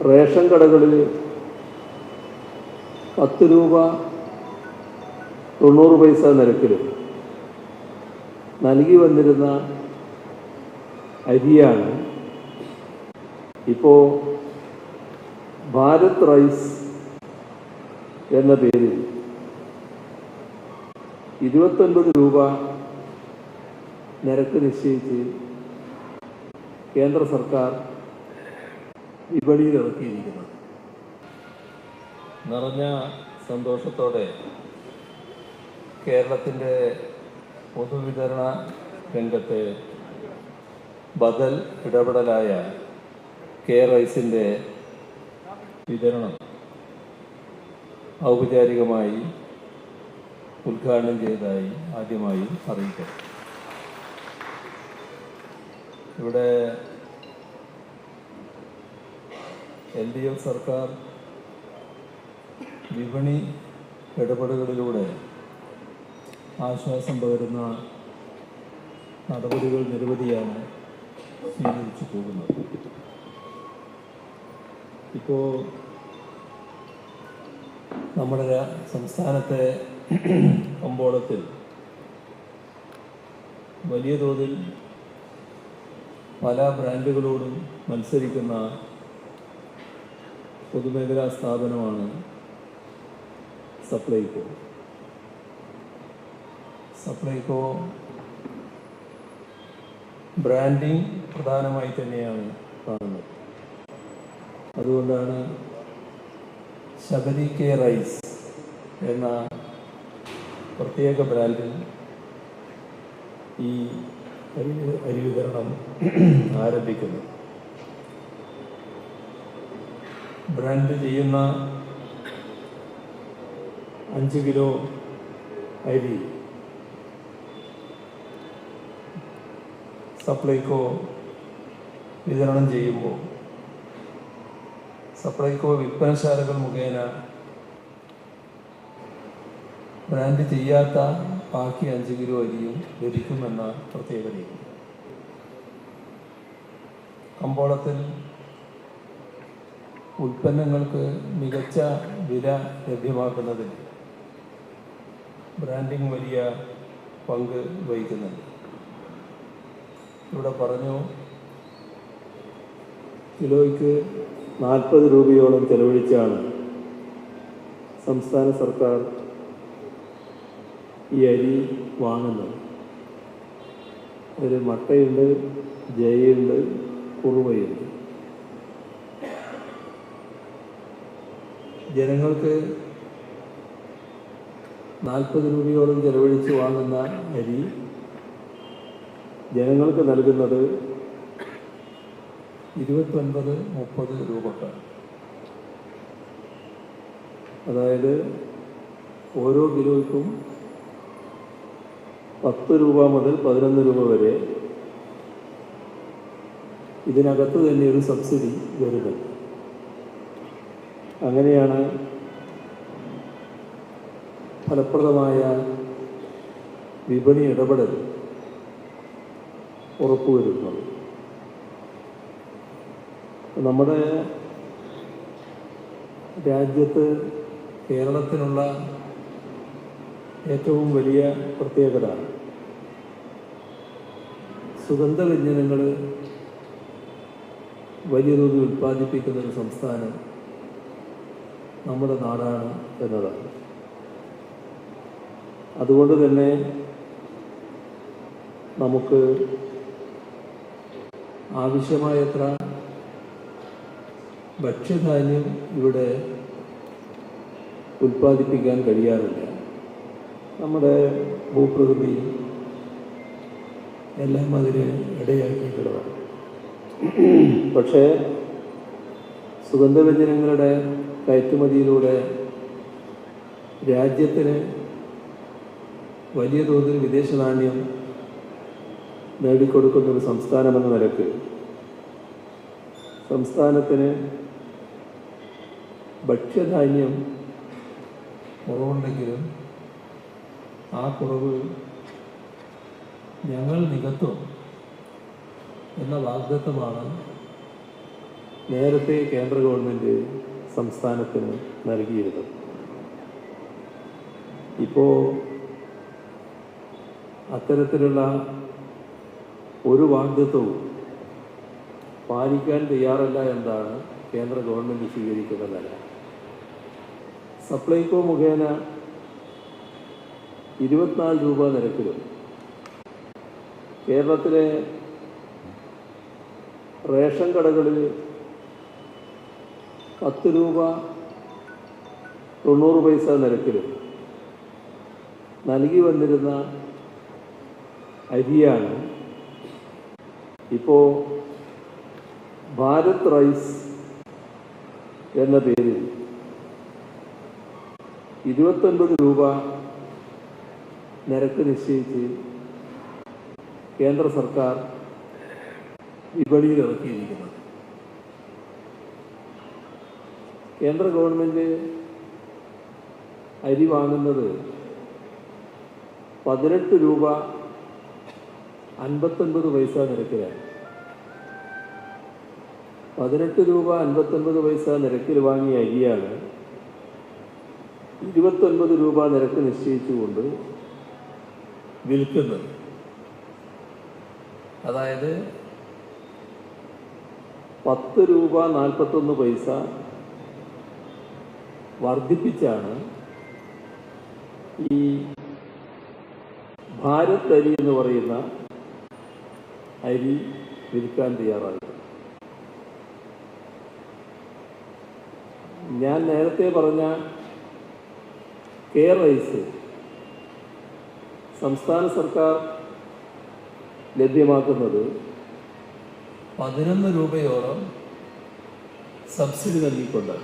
Ration കടകളിൽ പത്ത് രൂപ തൊണ്ണൂറ് പൈസ നിരക്കിൽ നൽകി വന്നിരുന്ന അരിയാണ് ഇപ്പോൾ ഭാരത് റൈസ് എന്ന പേരിൽ ഇരുപത്തൊൻപത് രൂപ നിരക്ക് നിശ്ചയിച്ച് കേന്ദ്ര സർക്കാർ വിപണിയിൽ ഇറക്കിയിരിക്കുന്നത് നിറഞ്ഞ സന്തോഷത്തോടെ കേരളത്തിന്റെ പൊതുവിതരണ രംഗത്തെ ബദൽ ഇടപെടലായ കെ റൈസിന്റെ വിതരണം ഔപചാരികമായി ഉദ്ഘാടനം ചെയ്തതായി ആദ്യമായി അറിയിക്കാം. ഇവിടെ എൽ ഡി എഫ് സർക്കാർ വിപണി ഇടപെടലുകളിലൂടെ ആശ്വാസം പകരുന്ന നടപടികൾ നിരവധിയാണ് സ്വീകരിച്ചു പോകുന്നത്. ഇപ്പോൾ നമ്മുടെ സംസ്ഥാനത്തെ കമ്പോളത്തിൽ വലിയ തോതിൽ പല ബ്രാൻഡുകളോടും മത്സരിക്കുന്ന പൊതുമേഖലാ സ്ഥാപനമാണ് സപ്ലൈകോ. സപ്ലൈകോ ബ്രാൻഡിങ് പ്രധാനമായി തന്നെയാണ് കാണുന്നത്. അതുകൊണ്ടാണ് ശബരി കെ റൈസ് എന്ന പ്രത്യേക ബ്രാൻഡിൽ ഈ അരി അരി വിതരണം ആരംഭിക്കുന്നത്. ബ്രാൻഡ് ചെയ്യുന്ന അഞ്ച് കിലോ അരി സപ്ലൈകോ വിതരണം ചെയ്യുമ്പോൾ സപ്ലൈകോ വിൽപ്പനശാലകൾ മുഖേന ബ്രാൻഡ് ചെയ്യാത്ത ബാക്കി അഞ്ച് കിലോ അരിയും ലഭിക്കുമെന്ന പ്രത്യേകതയുണ്ട്. കമ്പോളത്തിൽ ഉൽപ്പന്നങ്ങൾക്ക് മികച്ച വില ലഭ്യമാക്കുന്നതിൽ ബ്രാൻഡിംഗ് വലിയ പങ്ക് വഹിക്കുന്നുണ്ട്. ഇവിടെ പറഞ്ഞു കിലോയ്ക്ക് നാൽപ്പത് രൂപയോളം ചെലവഴിച്ചാണ് സംസ്ഥാന സർക്കാർ ഈ അരി വാങ്ങുന്നത്. ഒരു മട്ടയുണ്ട് ജയുണ്ട് കുറുവയുണ്ട്. ജനങ്ങൾക്ക് നാൽപ്പത് രൂപയോളം ചെലവഴിച്ച് വാങ്ങുന്ന അരി ജനങ്ങൾക്ക് നൽകുന്നത് ഇരുപത്തൊൻപത് മുപ്പത് രൂപക്കാണ്. അതായത് ഓരോ കിലോയ്ക്കും പത്ത് രൂപ മുതൽ പതിനൊന്ന് രൂപ വരെ ഇതിനകത്ത് തന്നെ ഒരു സബ്സിഡി വരുന്നുണ്ട് അങ്ങനെയാണ് ഫലപ്രദമായ വിപണി ഇടപെടൽ ഉറപ്പുവരുന്നത്. നമ്മുടെ രാജ്യത്ത് കേരളത്തിനുള്ള ഏറ്റവും വലിയ പ്രത്യേകത സുഗന്ധവ്യഞ്ജനങ്ങൾ വലിയ തോതിൽ ഉൽപ്പാദിപ്പിക്കുന്ന ഒരു സംസ്ഥാനം നമ്മുടെ നാടാണ് എന്നതാണ്. അതുകൊണ്ട് തന്നെ നമുക്ക് ആവശ്യമായത്ര ഭക്ഷ്യധാന്യം ഇവിടെ ഉൽപ്പാദിപ്പിക്കാൻ കഴിയാറില്ല. നമ്മുടെ ഭൂപ്രകൃതി എല്ലാം അതിന് ഇടയാക്കിയിട്ടുള്ളതാണ് പക്ഷേ സുഗന്ധവ്യഞ്ജനങ്ങളുടെ കയറ്റുമതിയിലൂടെ രാജ്യത്തിന് വലിയ തോതിൽ വിദേശ നാണ്യം നേടിക്കൊടുക്കുന്ന ഒരു സംസ്ഥാനമെന്ന നിലയ്ക്ക് സംസ്ഥാനത്തിന് ഭക്ഷ്യധാന്യം കുറവുണ്ടെങ്കിലും ആ കുറവ് ഞങ്ങൾ നികത്തും എന്ന വാഗ്ദത്വമാണ് നേരത്തെ കേന്ദ്ര ഗവൺമെന്റ് സംസ്ഥാനത്തിന് നൽകിയിരുന്നത്. ഇപ്പോൾ അത്തരത്തിലുള്ള ഒരു വാഗ്ദത്വവും പാലിക്കാൻ തയ്യാറല്ല എന്നാണ് കേന്ദ്ര ഗവൺമെന്റ് സ്വീകരിക്കുന്ന നില. സപ്ലൈകോ മുഖേന ഇരുപത്തിനാല് രൂപ നിരക്കിലും കേരളത്തിലെ റേഷൻ കടകളിൽ പത്ത് രൂപ തൊണ്ണൂറ് പൈസ നിരക്കിലും നൽകി വന്നിരുന്ന അരിയാണ് ഇപ്പോൾ ഭാരത് റൈസ് എന്ന പേരിൽ ഇരുപത്തൊൻപത് രൂപ നിരക്ക് നിശ്ചയിച്ച് കേന്ദ്ര സർക്കാർ വിപണിയിൽ ഇറക്കിയിരിക്കുന്നത്. കേന്ദ്ര ഗവൺമെന്റ് അരി വാങ്ങുന്നത് പതിനെട്ട് രൂപ അൻപത്തൊൻപത് പൈസ നിരക്കിലാണ്. പതിനെട്ട് രൂപ അൻപത്തൊൻപത് പൈസ നിരക്കിൽ വാങ്ങിയ അരിയാണ് ഇരുപത്തൊൻപത് രൂപ നിരക്ക് നിശ്ചയിച്ചുകൊണ്ട് വിൽക്കുന്നത്. അതായത് പത്ത് രൂപ നാൽപ്പത്തൊന്ന് പൈസ വർദ്ധിപ്പിച്ചാണ് ഈ ഭാരത് അരി എന്ന് പറയുന്ന അരി വിൽക്കാൻ തയ്യാറായത്. ഞാൻ നേരത്തെ പറഞ്ഞ കെ റൈസ് സംസ്ഥാന സർക്കാർ ലഭ്യമാക്കുന്നത് പതിനൊന്ന് രൂപയോളം സബ്സിഡി നൽകിക്കൊണ്ടാണ്.